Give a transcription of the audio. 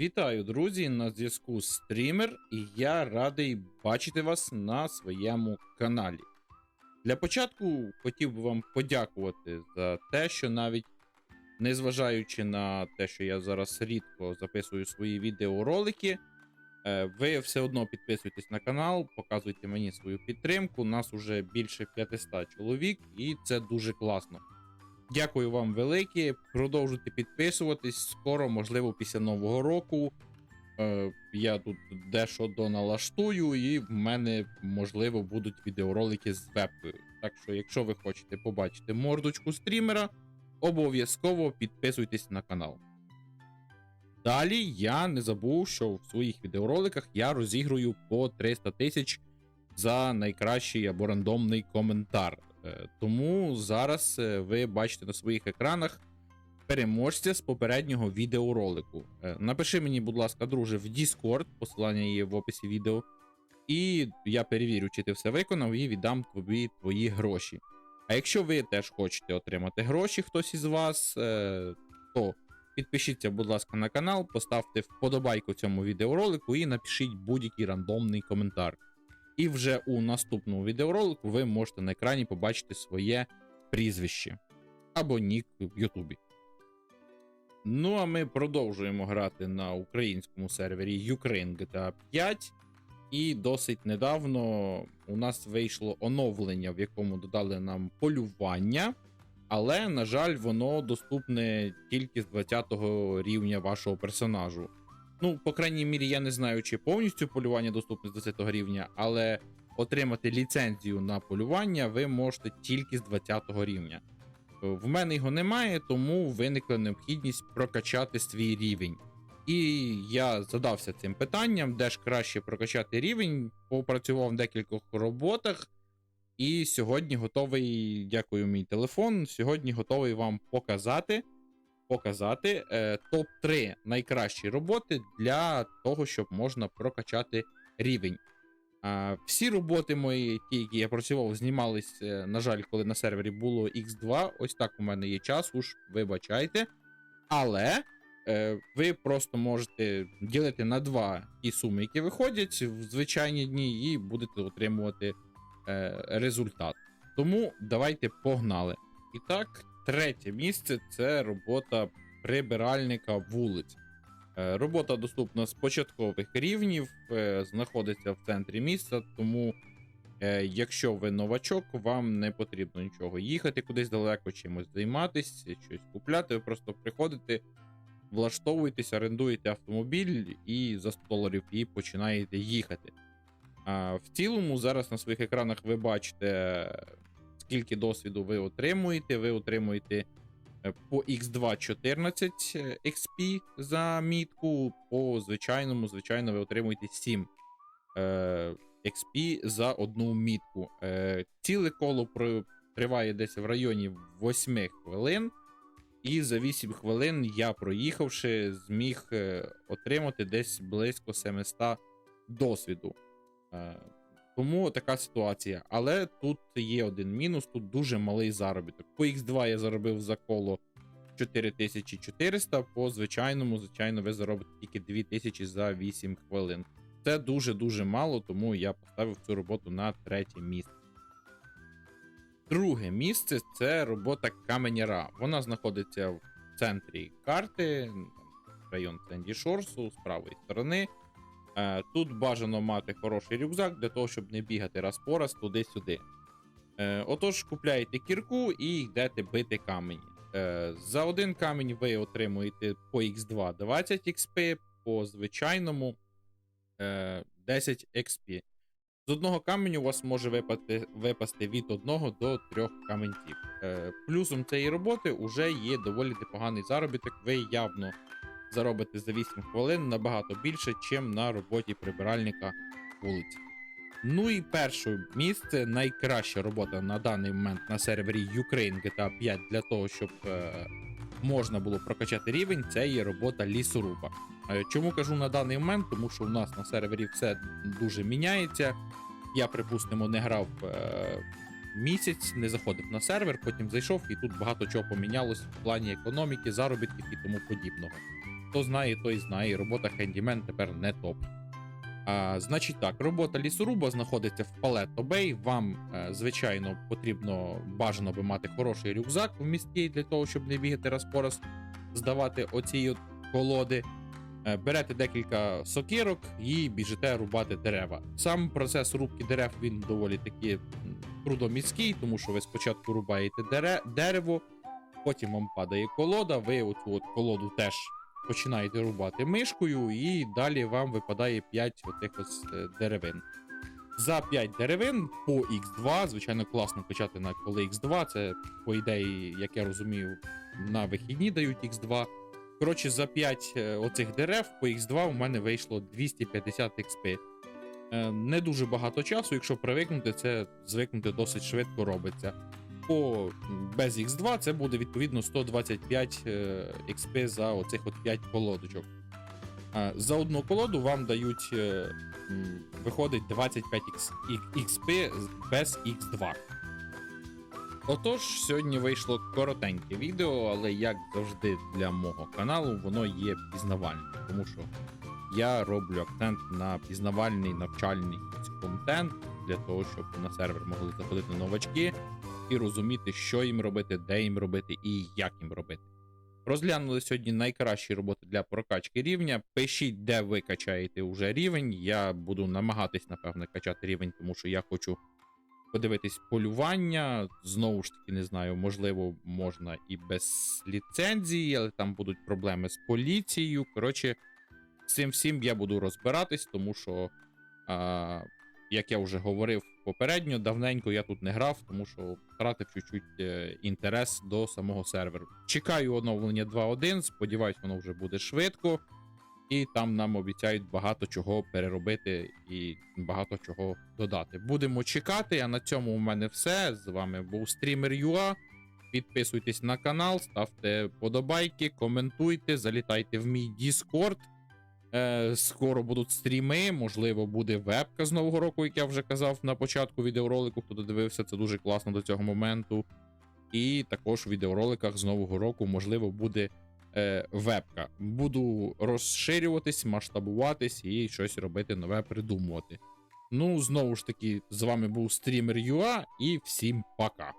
Вітаю, друзі! На зв'язку стрімер, і я радий бачити вас на своєму каналі. Для початку хотів би вам подякувати за те, що навіть незважаючи на те, що я зараз рідко записую свої відеоролики, е, ви все одно підписуєтесь на канал, показуєте мені свою підтримку. Нас уже більше 500 чоловік, і це дуже класно. Дякую вам велике. Продовжуйте підписуватись. Скоро, можливо, після нового року. Е, я тут дещо доналаштую, і в мене, можливо, будуть відеоролики з вебкою. Так що, якщо ви хочете побачити мордочку стрімера, обов'язково підписуйтесь на канал. Далі я не забув, що в своїх відеороликах я розігрую по 300 тисяч за найкращий або рандомний коментар. Е, Тому зараз е, ви бачите на своїх екранах переможця з попереднього відеоролику. Е, Напиши мені, будь ласка, друже, в Discord, посилання є в описі відео. І я перевірю, чи ти все виконав, і віддам тобі твої гроші. А якщо ви теж хочете отримати гроші, хтось із вас, то підпишіться, будь ласка, на канал, поставте вподобайку цьому відеоролику і напишіть будь-який рандомний коментар. І вже у наступному відеоролику ви можете на екрані побачити своє прізвище або нік в Ютубі. Ну, а ми продовжуємо грати на українському сервері Ukraine GTA 5. І досить недавно у нас вийшло оновлення, в якому додали нам полювання. Але, на жаль, воно доступне тільки з 20 рівня вашого персонажу. Ну, по крайній мірі, я не знаю, чи повністю полювання доступне з 20 рівня, але отримати ліцензію на полювання ви можете тільки з 20 рівня. В мене його немає, тому виникла необхідність прокачати свій рівень. І я задався цим питанням, де ж краще прокачати рівень, попрацював в декількох роботах, і сьогодні готовий, дякую, мій телефон. Сьогодні готовий вам показати показати е, топ-3 найкращі роботи для того, щоб можна прокачати рівень. А, всі роботи мої, ті, які я працював, знімались, е, на жаль, коли на сервері було X2. Ось так у мене є час, уж вибачайте. Але е, ви просто можете ділити на два ті суми, які виходять в звичайні дні, і будете отримувати е, результат. Тому давайте погнали. І так, третє місце це робота прибиральника вулиць. Е, Робота доступна з початкових рівнів, е, знаходиться в центрі міста, тому е, якщо ви новачок, вам не потрібно нічого їхати кудись далеко, чимось займатися, щось купляти. Ви просто приходите, влаштовуєтесь, орендуєте автомобіль і за 100 доларів і починаєте їхати. В цілому, зараз на своїх екранах ви бачите, скільки досвіду ви отримуєте. Ви отримуєте е, по X2 14 XP за мітку, по звичайному, звичайно, ви отримуєте 7 е, XP за одну мітку. Е, Ціле коло триває десь в районі 8 хвилин. І за 8 хвилин я, проїхавши, зміг е, отримати десь близько 700 досвіду. Тому така ситуація. Але тут є один мінус: тут дуже малий заробіток. По X2 я заробив за коло 4400, по звичайному, звичайно, ви заробите тільки 2000 за 8 хвилин. Це дуже-дуже мало, тому я поставив цю роботу на третє місце. Друге місце це робота каменяра. Вона знаходиться в центрі карти, район Сенді Шорсу, з правої сторони. Е, Тут бажано мати хороший рюкзак для того, щоб не бігати раз по раз туди-сюди. Е, Отож, купляєте кірку і йдете бити камені. Е, За один камінь ви отримуєте по X2 20 XP, по звичайному е, 10 XP. З одного каменю у вас може випасти, випасти від одного до трьох каменців. Е, Плюсом цієї роботи вже є доволі непоганий заробіток. Ви явно заробите за 8 хвилин набагато більше, чим на роботі прибиральника вулиці. Ну і перше місце найкраща робота на даний момент на сервері Ukraine GTA 5 для того, щоб е, можна було прокачати рівень, це є робота лісоруба. Е, Чому кажу на даний момент? Тому що у нас на сервері все дуже міняється. Я, припустимо, не грав е, місяць, не заходив на сервер, потім зайшов, і тут багато чого помінялось в плані економіки, заробітків і тому подібного. Хто знає, той знає. Робота хендімен тепер не топ. А, значить так, робота лісоруба знаходиться в Палетто Бей. Вам, е, звичайно, потрібно бажано би мати хороший рюкзак в місті для того, щоб не бігати раз по раз, здавати оці от колоди. Е, Берете декілька сокирок і біжите рубати дерева. Сам процес рубки дерев він доволі таки трудоміський, тому що ви спочатку рубаєте дерево, потім вам падає колода, ви оцю от колоду теж починаєте рубати мишкою, і далі вам випадає 5 отих ось е, деревин. За 5 деревин по X2, звичайно, класно почати на коли X2. Це, по ідеї, як я розумію, на вихідні дають X2. Коротше, за 5 е, оцих дерев по X2 у мене вийшло 250 XP. Е, Не дуже багато часу, якщо привикнути, це звикнути досить швидко робиться. По без X2 це буде відповідно 125 е, XP за оцих от 5 колодочок. Е, За одну колоду вам дають, е, виходить 25 X- XP без X2. Отож, сьогодні вийшло коротеньке відео, але як завжди для мого каналу, воно є пізнавальним, тому що я роблю акцент на пізнавальний навчальний контент для того, щоб на сервер могли заходити новачки і розуміти, що їм робити, де їм робити і як їм робити. Розглянули сьогодні найкращі роботи для прокачки рівня. Пишіть, де ви качаєте вже рівень. Я буду намагатись, напевне, качати рівень, тому що я хочу подивитись полювання. Знову ж таки, не знаю, можливо, можна і без ліцензії, але там будуть проблеми з поліцією. Коротше, цим всім я буду розбиратись, тому що, а, як я вже говорив попередньо, давненько я тут не грав, тому що втратив чуть-чуть е, інтерес до самого серверу. Чекаю оновлення 2.1, сподіваюсь, воно вже буде швидко. І там нам обіцяють багато чого переробити і багато чого додати. Будемо чекати. А на цьому у мене все. З вами був стрімер Юа. Підписуйтесь на канал, ставте подобайки, коментуйте, залітайте в мій Discord. Е, скоро будуть стріми, можливо, буде вебка з нового року, як я вже казав на початку відеоролику. Хто додивився, це дуже класно до цього моменту. І також в відеороликах з нового року, можливо, буде е, вебка. Буду розширюватись, масштабуватись і щось робити нове придумувати. Ну, знову ж таки, з вами був стрімер Юа, і всім пока.